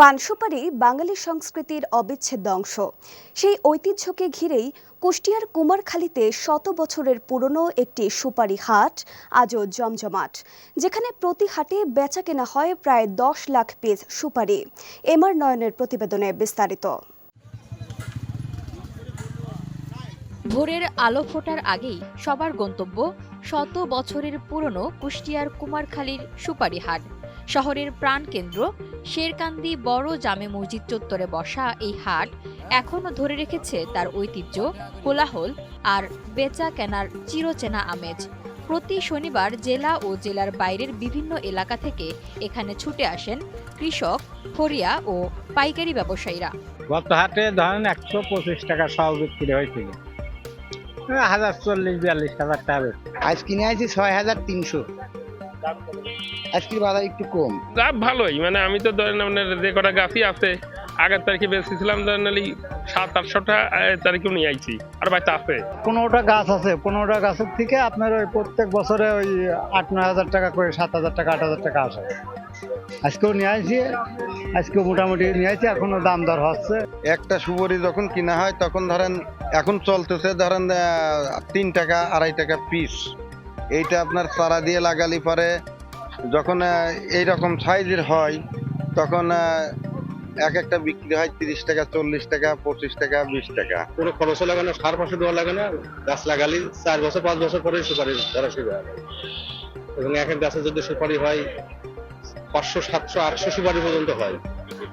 পান সুপারি বাঙালি সংস্কৃতির অবিচ্ছেদ্য অংশ। সেই ঐতিহ্যকে ঘিরেই কুষ্টিয়ার কুমারখালীতে শত বছরের পুরনো একটি সুপারি হাট আজও জমজমাট, যেখানে প্রতি হাটে বেচা কেনা হয় প্রায় দশ লাখ পিস সুপারি। এমআর নয়নের প্রতিবেদনে বিস্তারিত। ভোরের আলো ফোটার আগেই সবার গন্তব্য শত বছরের পুরনো কুষ্টিয়ার কুমারখালীর সুপারি হাট। শহরের প্রাণকেন্দ্র। শেরকান্দি বড় জামে মসজিদ চত্বরে বসা এই হাট এখনও ধরে রেখেছে তার ঐতিহ্য কোলাহল আর বেচা কেনার চিরচেনা আমেজ। প্রতি শনিবার জেলা ও জেলার বাইরের বিভিন্ন এলাকা থেকে এখানে ছুটে আসেন কৃষক ফরিয়া ও পাইকারি ব্যবসায়ীরা। গত হাটে ধরেন একশো পঁচিশ টাকা সব বিক্রি হয়েছিল। হাজার চল্লিশ বিয়াল্লিশ হাজার টাকা আজ কিনে আইছি ছয় হাজার তিনশো। আজকের বাজার একটু কম। লাভ ভালোই মানে আমি তো ধরেন আপনার যে কটা গাছই আছে। আগের তারিখে বেচেছিলাম ধরেন সাত আটশোটা তারিখেও নিয়ে আইছি। আর বাড়িতে আছে। পনেরোটা গাছ আছে পনেরোটা গাছের থেকে আপনার ওই প্রত্যেক বছরে ওই আট নয় হাজার টাকা করে সাত হাজার টাকা আট হাজার টাকা আসে। আজকেও নিয়ে আসছি আজকেও মোটামুটি নিয়ে আসছি এখনও দাম দর হচ্ছে। একটা সুবরি যখন কিনা হয় তখন ধরেন এখন চলতেছে ধরেন আহ, তিন টাকা আড়াই টাকা পিস এইটা আপনার চারা দিয়ে লাগালি পরে যখন আহ, এইরকম সাইজের হয় তখন এক একটা বিক্রি হয় তিরিশ টাকা চল্লিশ টাকা পঁচিশ টাকা বিশ টাকা। কোনো খরচও লাগে না সার পাশে দেওয়া লাগে না গাছ লাগালি চার বছর পাঁচ বছর পরে সুপারি ধরা শুরু হয়। এবং এক এক গাছে যদি সুপারি হয় পাঁচশো সাতশো আটশো সুপারি পর্যন্ত হয়।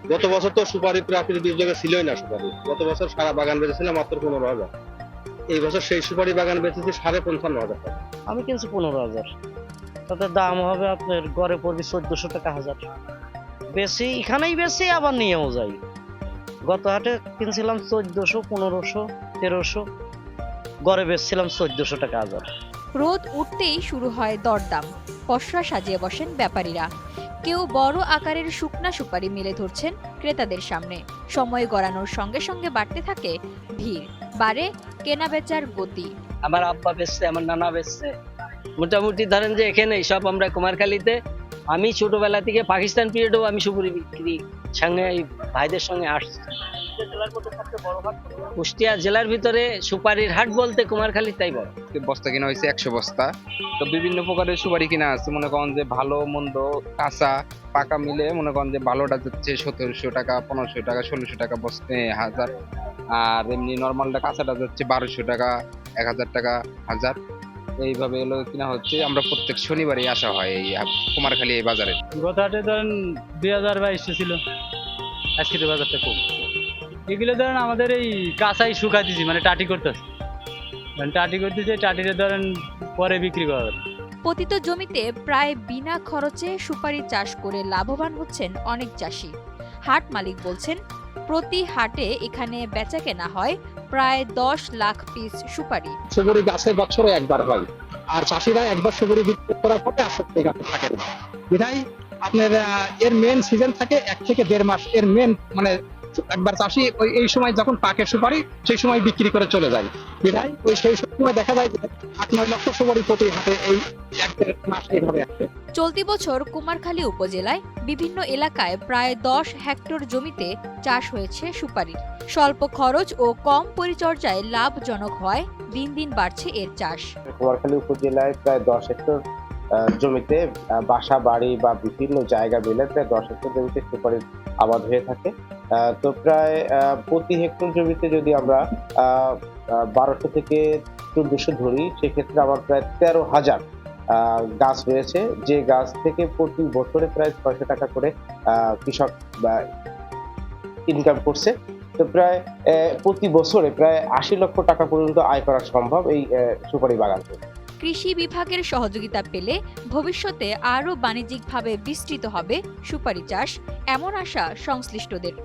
গত বছর তো সুপারি প্রাকৃতিক দুর্যোগে ছিলই না সুপারি। গত বছর সারা বাগান বেঁচেছিলাম মাত্র পনেরো হাজার। এই বছর সেই সুপারি বাগান বেঁচেছি সাড়ে পঞ্চান্ন হাজার টাকা। আমি কিনছি পনেরো হাজার। তাতে দাম হবে আপনার গড়ে পড়বে চোদ্দশো টাকা হাজার। বেশি এখানেই বেশি আবার নিয়েও যাই। গত হাটে কিনছিলাম চোদ্দশো পনেরোশো তেরোশো। গড়ে বেচছিলাম চোদ্দশো টাকা হাজার। রোদ উঠতেই শুরু হয় দরদাম। পসরা সাজিয়ে বসেন ব্যাপারীরা। কেউ বড় আকারের শুকনা সুপারি মেলে ধরছেন ক্রেতাদের সামনে। সময় গড়ানোর সঙ্গে সঙ্গে বাড়তে থাকে ভিড়। বাড়ে কেনা বেচার গতি। আমার আব্বা বেচছে আমার নানা বেচছে। মোটামুটি ধরেন যে এখানে সব আমরা কুমারখালীতে আমি ছোটবেলা থেকে পাকিস্তান পিরিয়ডেও আমি সুপুরি বিক্রি সঙ্গে এই ভাইদের সঙ্গে আসছি। কুষ্টিয়া জেলার ভিতরে সুপারির হাট বলতে কুমারখালী তাই বড় বস্তা কিনা হয়েছে একশো বস্তা। তো বিভিন্ন প্রকারের সুপারি কিনা আছে। মনে করেন যে ভালো মন্দ কাঁচা পাকা মিলে মনে করেন যে ভালোটা যাচ্ছে সতেরোশো টাকা পনেরোশো টাকা ষোলোশো টাকা বস্তা হাজার। আর এমনি নর্মালটা কাঁচাটা যাচ্ছে বারোশো টাকা এক হাজার টাকা হাজার। এইভাবে এলো কিনা হচ্ছে আমরা প্রত্যেক শনিবারই আসা হয় এই কুমারখালী এই বাজারে। গত হাটে ধরেন দুই হাজার বাইশে ছিল। আজকের বাজারটা কম। এগুলো ধরেন আমাদের এই কাঁচাই শুকাই দিছি মানে টাটি করতেছে। মানে টাটি করতেছে টাটিতে ধরেন পরে বিক্রি করা পতিত জমিতে প্রায় বিনা খরচে সুপারি চাষ করে লাভবান হচ্ছেন অনেক চাষি। হাট মালিক বলছেন প্রতি হাটে এখানে বেচা কেনা হয় প্রায় দশ লাখ পিস সুপারি। সুপারি গাছে বছরে একবার হয়। আর চাষিরা একবার সুপারি বিক্রি করার পরে সত্যি গাছে থাকে না। বিধায় আপনার এর মেন সিজন থাকে এক থেকে দেড় মাস। এর মেন মানে একবার চাষি ওই, এই সময় যখন পাকে সুপারি, সেই সময় বিক্রি করে চলে যায়। বিধায় ওই সেই সময় দেখা যায় যে আট, নয় লক্ষ সুপারি প্রতি হাতে এই এক দেড় মাস এইভাবে আসে। চলতি বছর কুমারখালী উপজেলায় বিভিন্ন এলাকায় প্রায় দশ হেক্টর জমিতে চাষ হয়েছে সুপারির। স্বল্প খরচ ও কম পরিচর্যায় লাভজনক হয়, দিন দিন বাড়ছে এর চাষ। কুমারখালী উপজেলায় প্রায় দশ হেক্টর জমিতে বাসা, বাড়ি বা বিভিন্ন জায়গা মিলে প্রায় দশ হেক্টর জমিতে সুপারির আবাদ হয়ে থাকে। তো প্রায় প্রতি হেক্টর জমিতে যদি আমরা বারোশো থেকে চোদ্দশো ধরি, সেক্ষেত্রে আমার প্রায় তেরো হাজার গাছ রয়েছে। যে গাছ থেকে প্রতি বছরে প্রায় ছয়শো টাকা করে কৃষক ইনকাম করছে। তো প্রায় প্রতি বছরে প্রায় আশি লক্ষ টাকা পর্যন্ত আয় করা সম্ভব এই সুপারি বাগান থেকে। কৃষি বিভাগের সহযোগিতা পেলে ভবিষ্যতে আরও বাণিজ্যিকভাবে বিস্তৃত হবে সুপারি চাষ। এমন আশা সংশ্লিষ্টদের।